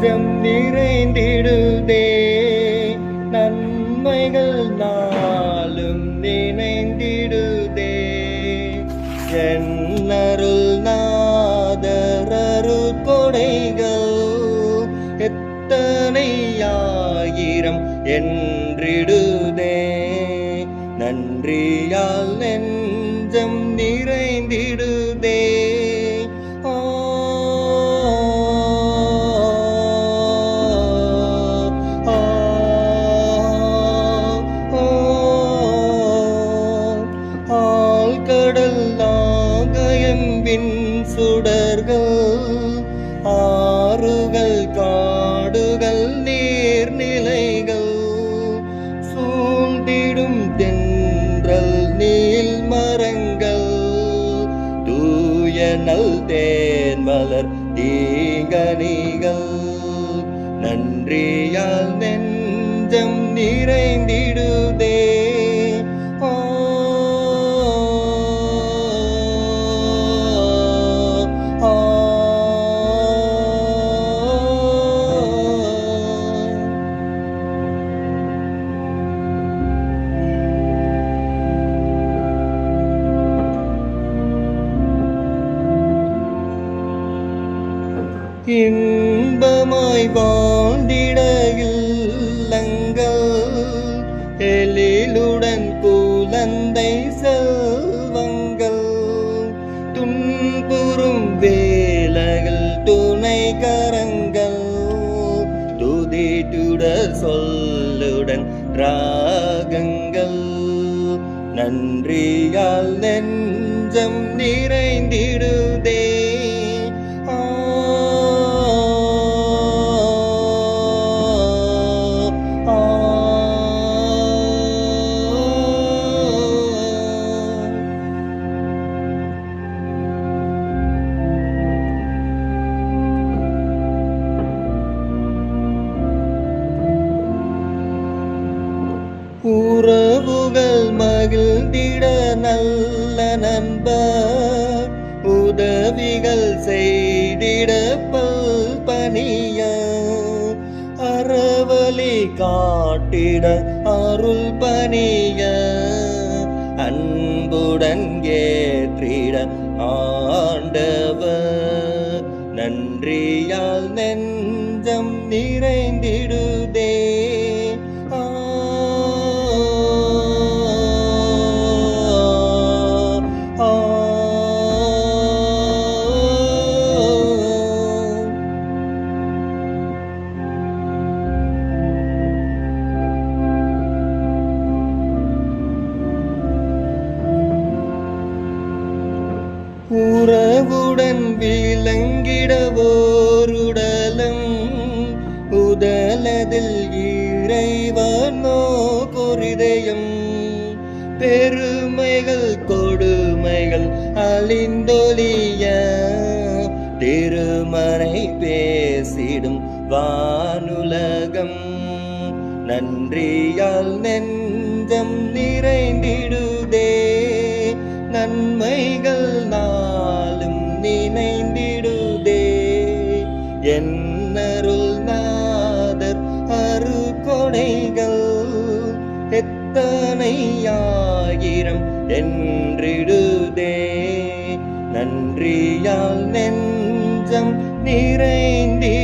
நெஞ்சம் நிறைந்திடுதே. நன்மைகள் நாளும் நினைந்திடுதே. என்னருள் நாதரரு கொடைகள் எத்தனை ஆயிரம் என்றிடுதே. நன்றியால் நென் நன்றியால் நெஞ்சம் நிறைந்திடுதே. ஆ, வா. ஆ. இல்லங்கள் எழிலுடன் குழந்தை செல்வங்கள். துன்புறும் வேலைகள் துணை கரங்கள் துதிட்டுட சொல்லுடன் ராகங்கள். நன்றியால் நெஞ்சம் நிறைந்திடுதே. உறவுகள் மகிழ்ந்திட நல்ல நண்பர். உதவிகள் செய்திட பல்பணிய அறவழி காட்டிட அருள் பணிய அன்புடன் ஏற்றிட ஆண்டவர். நன்றியால் நெஞ்சம் நிறைந்திடுதே உறவுடன் விளங்கிட ஓருடலம் உடலதில் இறைவனோ பொரிதயம் பெருமைகள் கொடுமைகள் அழிந்தொழிய. திருமறை பேசிடும் வானுலகம். நன்றியால் நெஞ்சம் நிறைந்திடுதே. நன்மைகள் கொடைகள் எத்தனை ஆயிரம் என்றிடுதே. நன்றியால் நெஞ்சம் நிறைந்திடுதே